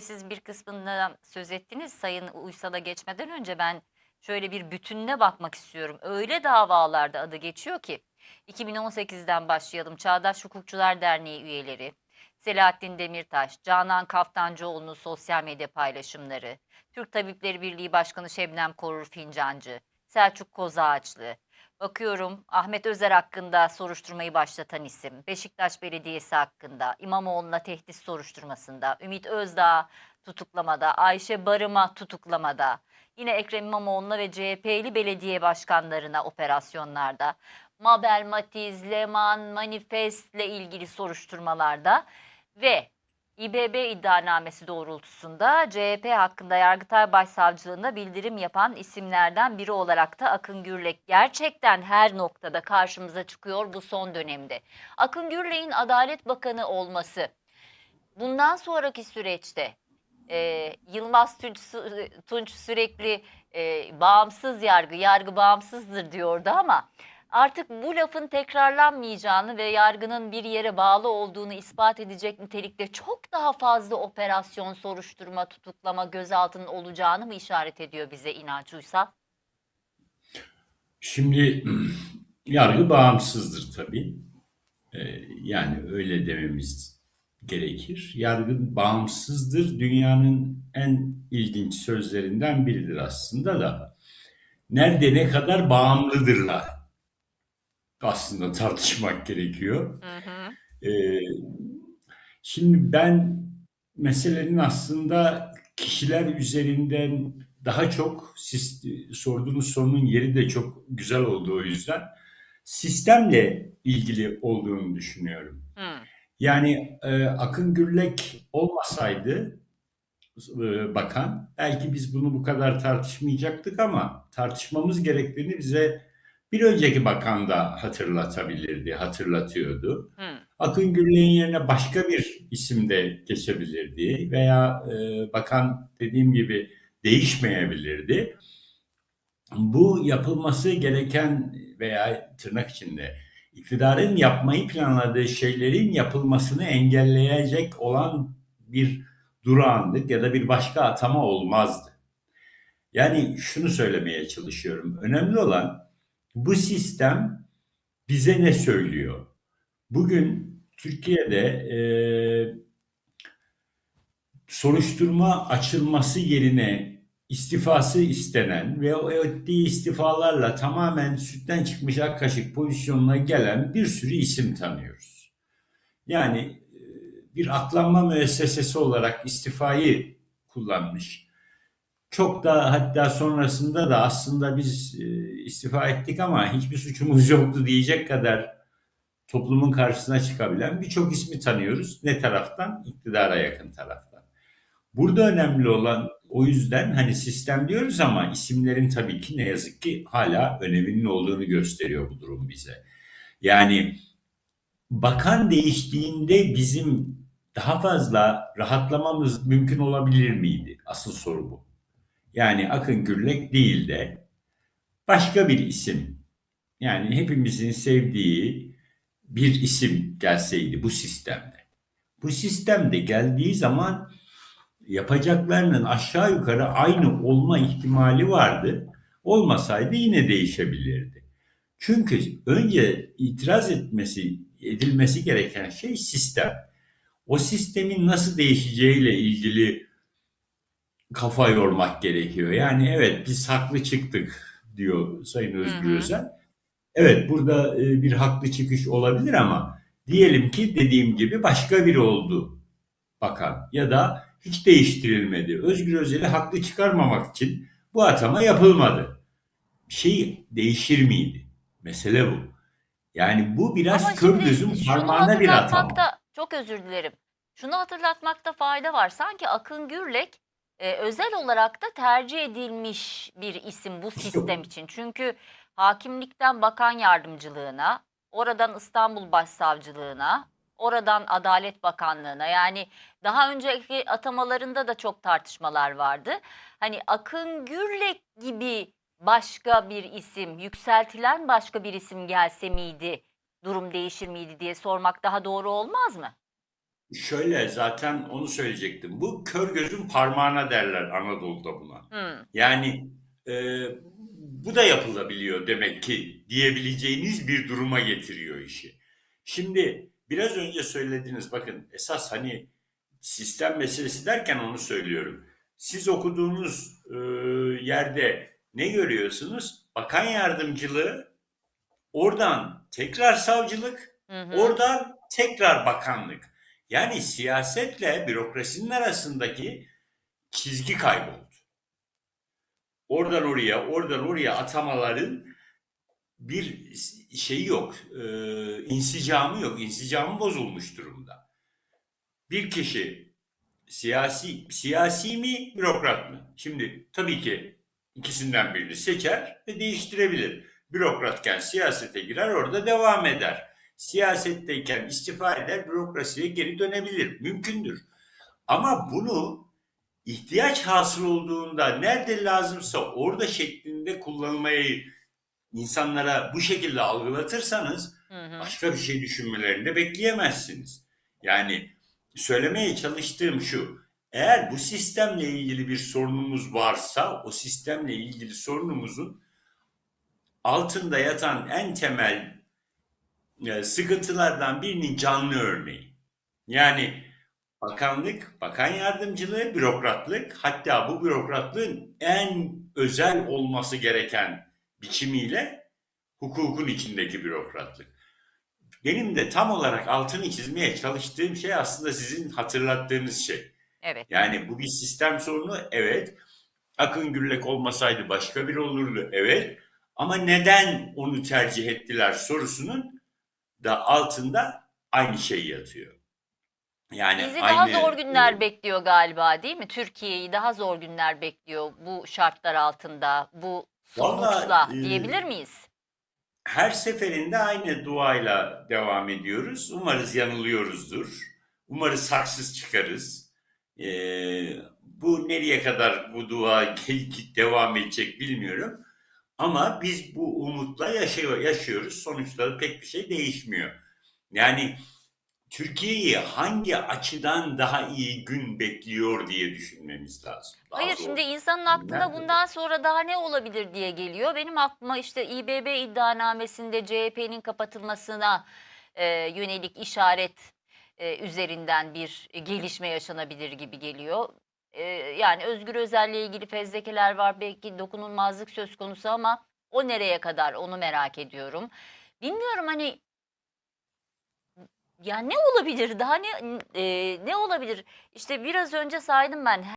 Siz bir kısmından söz ettiniz. Sayın Uysal'a geçmeden önce ben şöyle bir bütününe bakmak istiyorum. Öyle davalarda adı geçiyor ki 2018'den başlayalım. Çağdaş Hukukçular Derneği üyeleri, Selahattin Demirtaş, Canan Kaftancıoğlu'nun sosyal medya paylaşımları, Türk Tabipleri Birliği Başkanı Şebnem Korur Fincancı, Selçuk Kozağaçlı, Bakıyorum Ahmet Özer hakkında soruşturmayı başlatan isim, Beşiktaş Belediyesi hakkında, İmamoğlu'na tehdit soruşturmasında, Ümit Özdağ tutuklamada, Ayşe Barım'a tutuklamada, yine Ekrem İmamoğlu'na ve CHP'li belediye başkanlarına operasyonlarda, Mabel Matiz, Leman, Manifest'le ilgili soruşturmalarda ve İBB iddianamesi doğrultusunda CHP hakkında Yargıtay Başsavcılığında bildirim yapan isimlerden biri olarak da Akın Gürlek gerçekten her noktada karşımıza çıkıyor bu son dönemde. Akın Gürlek'in Adalet Bakanı olması bundan sonraki süreçte e, Yılmaz Tunç, Tunç sürekli e, bağımsız yargı, yargı bağımsızdır diyordu ama artık bu lafın tekrarlanmayacağını ve yargının bir yere bağlı olduğunu ispat edecek nitelikte çok daha fazla operasyon, soruşturma, tutuklama, gözaltının olacağını mı işaret ediyor bize İnanç Uysal? Şimdi yargı bağımsızdır tabii. Ee, yani öyle dememiz gerekir. Yargı bağımsızdır. Dünyanın en ilginç sözlerinden biridir aslında da. Nerede ne kadar bağımlıdırlar aslında tartışmak gerekiyor. Hı hı. Ee, şimdi ben meselenin aslında kişiler üzerinden daha çok siz sorduğunuz sorunun yeri de çok güzel oldu o yüzden sistemle ilgili olduğunu düşünüyorum. Hı. Yani e, Akın Gürlek olmasaydı e, bakan belki biz bunu bu kadar tartışmayacaktık ama tartışmamız gerektiğini bize bir önceki bakan da hatırlatabilirdi, hatırlatıyordu. Hı. Akın Gürlek'in yerine başka bir isim de geçebilirdi veya e, bakan dediğim gibi değişmeyebilirdi. Bu yapılması gereken veya tırnak içinde iktidarın yapmayı planladığı şeylerin yapılmasını engelleyecek olan bir durağanlık ya da bir başka atama olmazdı. Yani şunu söylemeye çalışıyorum. Önemli olan bu sistem bize ne söylüyor? Bugün Türkiye'de e, soruşturma açılması yerine istifası istenen ve o ettiği istifalarla tamamen sütten çıkmış ak kaşık pozisyonuna gelen bir sürü isim tanıyoruz. Yani e, bir aklanma müessesesi olarak istifayı kullanmış. Çok da hatta sonrasında da aslında biz e, istifa ettik ama hiçbir suçumuz yoktu diyecek kadar toplumun karşısına çıkabilen birçok ismi tanıyoruz. Ne taraftan? İktidara yakın taraftan. Burada önemli olan o yüzden hani sistem diyoruz ama isimlerin tabii ki ne yazık ki hala öneminin olduğunu gösteriyor bu durum bize. Yani bakan değiştiğinde bizim daha fazla rahatlamamız mümkün olabilir miydi? Asıl soru bu. Yani Akın Gürlek değil de başka bir isim. Yani hepimizin sevdiği bir isim gelseydi bu sistemde. Bu sistemde geldiği zaman yapacaklarının aşağı yukarı aynı olma ihtimali vardı. Olmasaydı yine değişebilirdi. Çünkü önce itiraz etmesi, edilmesi gereken şey sistem. O sistemin nasıl değişeceğiyle ilgili kafa yormak gerekiyor. Yani evet biz haklı çıktık diyor Sayın Özgür. Özel. Evet burada e, bir haklı çıkış olabilir ama diyelim ki dediğim gibi başka biri oldu bakan ya da hiç değiştirilmedi. Özgür Özel'i haklı çıkarmamak için bu atama yapılmadı. Bir şey değişir miydi? Mesele bu. Yani bu biraz şunu parmağına bir atama. çok özür dilerim. Şunu hatırlatmakta fayda var. Sanki Akın Gürlek e, özel olarak da tercih edilmiş bir isim bu sistem için. Çünkü hakimlikten bakan yardımcılığına, oradan İstanbul Başsavcılığına, oradan Adalet Bakanlığına yani daha önceki atamalarında da çok tartışmalar vardı. Hani Akın Gürlek gibi başka bir isim, yükseltilen başka bir isim gelse miydi, durum değişir miydi diye sormak daha doğru olmaz mı? Şöyle zaten onu söyleyecektim. Bu kör gözün parmağına derler Anadolu'da buna. Hmm. Yani e, bu da yapılabiliyor demek ki diyebileceğiniz bir duruma getiriyor işi. Şimdi biraz önce söylediniz bakın esas hani sistem meselesi derken onu söylüyorum. Siz okuduğunuz e, yerde ne görüyorsunuz? Bakan yardımcılığı, oradan tekrar savcılık, Hı hı. oradan tekrar bakanlık. Yani siyasetle bürokrasinin arasındaki çizgi kayboldu. Oradan oraya, oradan oraya atamaların bir şeyi yok, e, insicamı yok, insicamı bozulmuş durumda. Bir kişi siyasi siyasi mi, bürokrat mı? Şimdi tabii ki ikisinden birini seçer ve değiştirebilir. Bürokratken siyasete girer, orada devam eder. Siyasetteyken istifa eder, bürokrasiye geri dönebilir. Mümkündür. Ama bunu ihtiyaç hasıl olduğunda nerede lazımsa orada şeklinde kullanılmayı insanlara bu şekilde algılatırsanız Hı hı. başka bir şey düşünmelerini de bekleyemezsiniz. Yani söylemeye çalıştığım şu. Eğer bu sistemle ilgili bir sorunumuz varsa o sistemle ilgili sorunumuzun altında yatan en temel sıkıntılardan birinin canlı örneği. Yani bakanlık, bakan yardımcılığı, bürokratlık hatta bu bürokratlığın en özel olması gereken biçimiyle hukukun içindeki bürokratlık. Benim de tam olarak altını çizmeye çalıştığım şey aslında sizin hatırlattığınız şey. Evet. Yani bu bir sistem sorunu evet. Akın Güllek olmasaydı başka biri olurdu evet. Ama neden onu tercih ettiler sorusunun da altında aynı şey yatıyor. Yani Bizi aynı daha zor günler e, bekliyor galiba değil mi? Türkiye'yi daha zor günler bekliyor bu şartlar altında, bu sonuçla e, diyebilir miyiz? her seferinde aynı duayla devam ediyoruz. Umarız yanılıyoruzdur. Umarız haksız çıkarız. Ee, bu nereye kadar bu dua devam edecek bilmiyorum. Ama biz bu umutla yaşıyor, yaşıyoruz. Sonuçta pek bir şey değişmiyor. Yani Türkiye'yi hangi açıdan daha iyi gün bekliyor diye düşünmemiz lazım. Daha Hayır zor. şimdi insanın aklına Nerede? bundan sonra daha ne olabilir diye geliyor. Benim aklıma işte İBB iddianamesinde CHP'nin kapatılmasına e, yönelik işaret e, üzerinden bir gelişme yaşanabilir gibi geliyor. E, yani Özgür Özel'le ilgili fezlekeler var belki dokunulmazlık söz konusu ama o nereye kadar onu merak ediyorum. Bilmiyorum hani ya ne olabilir daha ne e, ne olabilir? İşte biraz önce saydım ben